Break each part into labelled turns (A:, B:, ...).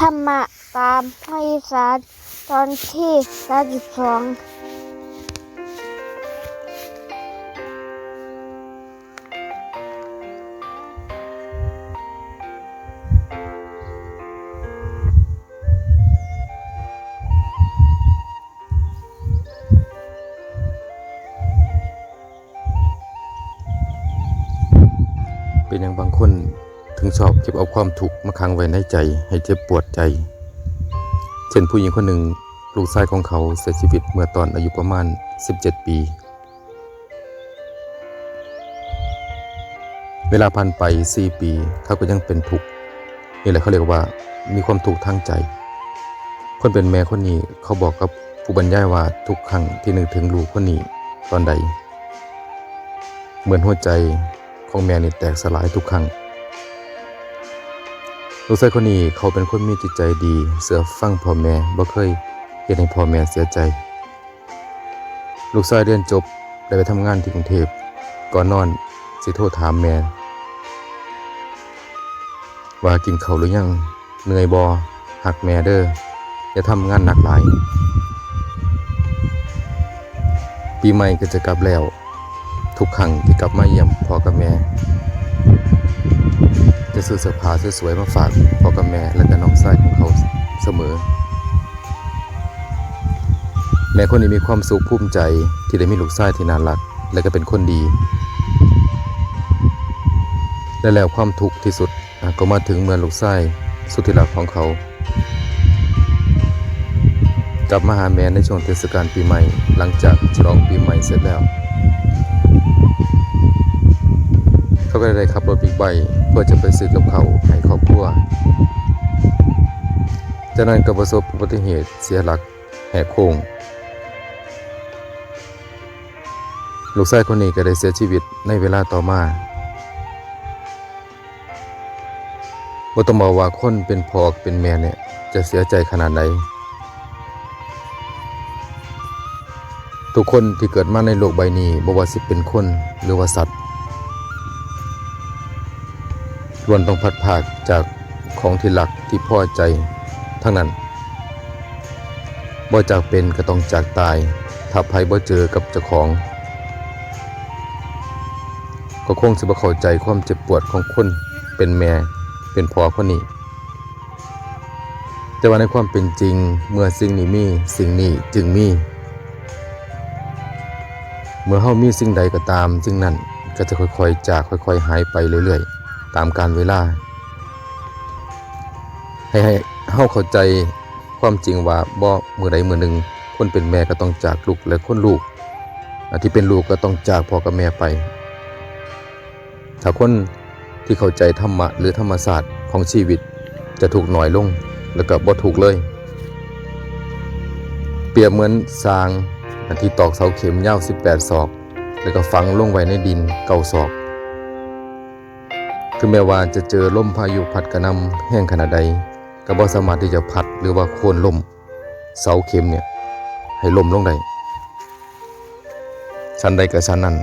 A: ธรรมะตามห้อยสารตอนที่สามสิบสอง
B: เป็นอย่างบางคน ถึงชอบเก็บเอาความทุกข์มาขังไว้ในใจ ให้เจ็บปวดใจ เช่นผู้หญิงคนหนึ่งลูกชายของเขาเสียชีวิตเมื่อตอนอายุประมาณ 17 ปี เวลาผ่านไป 4 ปีเขาก็ยังเป็นทุกข์นี่แหละเขาเรียกว่ามีความทุกข์ทางใจ คนเป็นแม่คนนี้เขาบอกกับผู้บรรยายว่าทุกครั้งที่นึกถึงลูกคนนี้ตอนใด เหมือนหัวใจของแม่นี่แตกสลายทุกครั้ง ลูกชายคนนี้เขาเป็นคนมีจิตใจดี เสือฟังพ่อแม่บ่เคยเห็นให้พ่อแม่เสียใจ ลูกชายเรียนจบได้ไปทำงานที่กรุงเทพก่อนนอนสิโทรถามแม่ว่ากินเขาหรือยังเหนื่อยบอหักแม่เด้ออย่าทำงานหนักหลาย ปีใหม่ก็จะกลับแล้ว ทุกครั้งที่กลับมาเยี่ยมพ่อกับแม่ จะซื้อเสื้อผ้าสวยๆมาฝากพ่อกับแม่และก็น้องชายของเขาเสมอ แม่คนนี้มีความสุขภูมิใจที่ได้มีลูกชายที่น่ารัก และก็เป็นคนดี และแล้วความทุกข์ที่สุดก็มาถึงเมื่อลูกชายสุดที่รักของเขา กลับมาหาแม่ในช่วงเทศกาลปีใหม่ หลังจากฉลองปีใหม่เสร็จแล้ว เขาก็ได้ขับรถบิ๊กไบค์เพื่อจะไปซื้อกับเขาให้ครอบครัวจากนั้นก็ประสบอุบัติเหตุเสียหลักแหกโค้งลูกชายคนนี้ก็ได้เสียชีวิตในเวลาต่อมาบ่ต้องบอกว่าคนเป็นพ่อเป็นแม่เนี่ยจะเสียใจขนาดไหนทุกคนที่เกิดมาในโลกใบนี้บ่ว่าสิเป็นคนหรือว่าสัตว์ ล้วนต้องพัดภาคจากของที่หลักที่พ่อใจทั้งนั้นบ่จากเป็นก็ต้องจากตาย ถ้าภัยบ่เจอกับเจ้าของ ก็คงสิบ่เข้าใจความเจ็บปวดของคนเป็นแม่เป็นพ่อคนนี้ แต่ว่าในความเป็นจริงเมื่อสิ่งนี้มีสิ่งนี้จึงมี เมื่อเฮามีสิ่งใดก็ตาม สิ่งนั้นก็จะค่อยๆ จากค่อยๆ หายไปเรื่อยๆ ตามการเวลา ให้ให้เฮาเข้าใจความจริงว่าบ่มือใดมือหนึ่งคนเป็นแม่ก็ต้องจากลูกและคนลูกอะที่เป็นลูกก็ต้องจากพ่อกับแม่ไป ถ้าคนที่เข้าใจธรรมะหรือธรรมศาสตร์ของชีวิตจะถูกหน่อยลงแล้วก็บ่ถูกเลย เปรียบเหมือนสร้างอันที่ตอกเสาเข็มยาว18 ศอก แล้วก็ฝังลงไว้ในดินเก้าศอก ถึงแม้ว่าจะเจอลมพายุพัดกระนำแห้งขนาดใดก็บ่สามารถที่จะพัดหรือว่าโค่นล่มเสาเข็มเนี่ยให้ล่มลงได้ชั้นใดก็ชั้นนั้น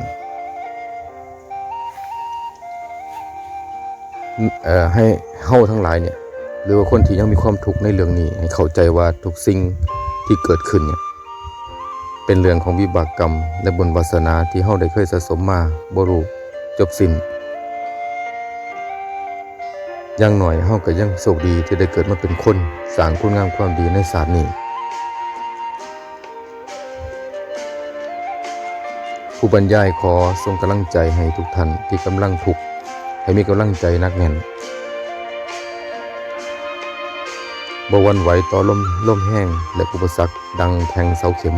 B: เอ่อให้เฮาทั้งหลายเนี่ยหรือว่าคนที่ยังมีความทุกข์ในเรื่องนี้ ให้เข้าใจว่าทุกสิ่งที่เกิดขึ้นเนี่ยเป็นเรื่องของวิบากกรรมและบุญวาสนาที่เฮาได้เคยสะสมมาบ่รู้จบสิ้น อย่างหน่อยเฮาก็ยังโชคดีที่ได้เกิดมาเป็นคนสร้างคุณงามความดีในศาสตร์นี้ผู้บรรยายขอส่งกำลังใจให้ทุกท่านที่กำลังทุกข์ให้มีกำลังใจนักแน่นบวันไหวต่อลมลมแห้งและอุปสรรคดังแทงเสาเข็ม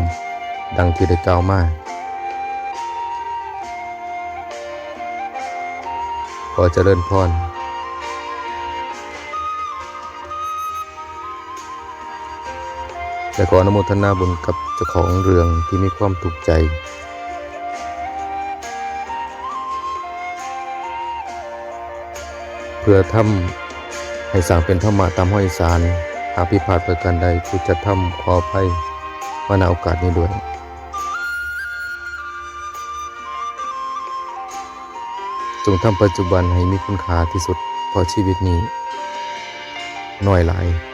B: ดังที่ได้กล่าวมาขอเจริญพร และขออนุโมทนาบุญกับเจ้าของเรื่องที่มีความถูกใจ เพื่อทำให้สร้างเป็นธรรมะตามห้อยสารหากพิพาทประการใดผู้จะทำขออภัยมาณโอกาสนี้ด้วยจงทำปัจจุบันให้มีคุณค่าที่สุดเพราะชีวิตนี้ น้อยหลาย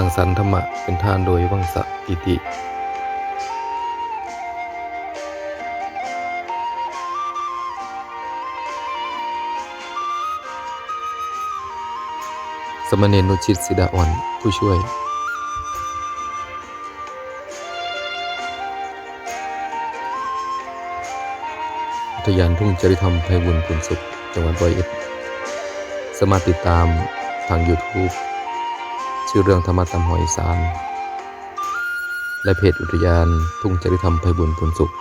B: สังสรรธรรมะเป็นทานโดยวังสะกิติ สมณเณรนุชิตสิดาอ่อนผู้ช่วยอุทยานทุ่งจริธรรมไพบุญคุณสุข จังหวัดร้อยเอ็ด สามารถติดตามทาง YouTube ชื่อเรื่องธรรมะตำหอยสานและเพจอุทยานทุ่งจริธรรมไพบุญคุณสุข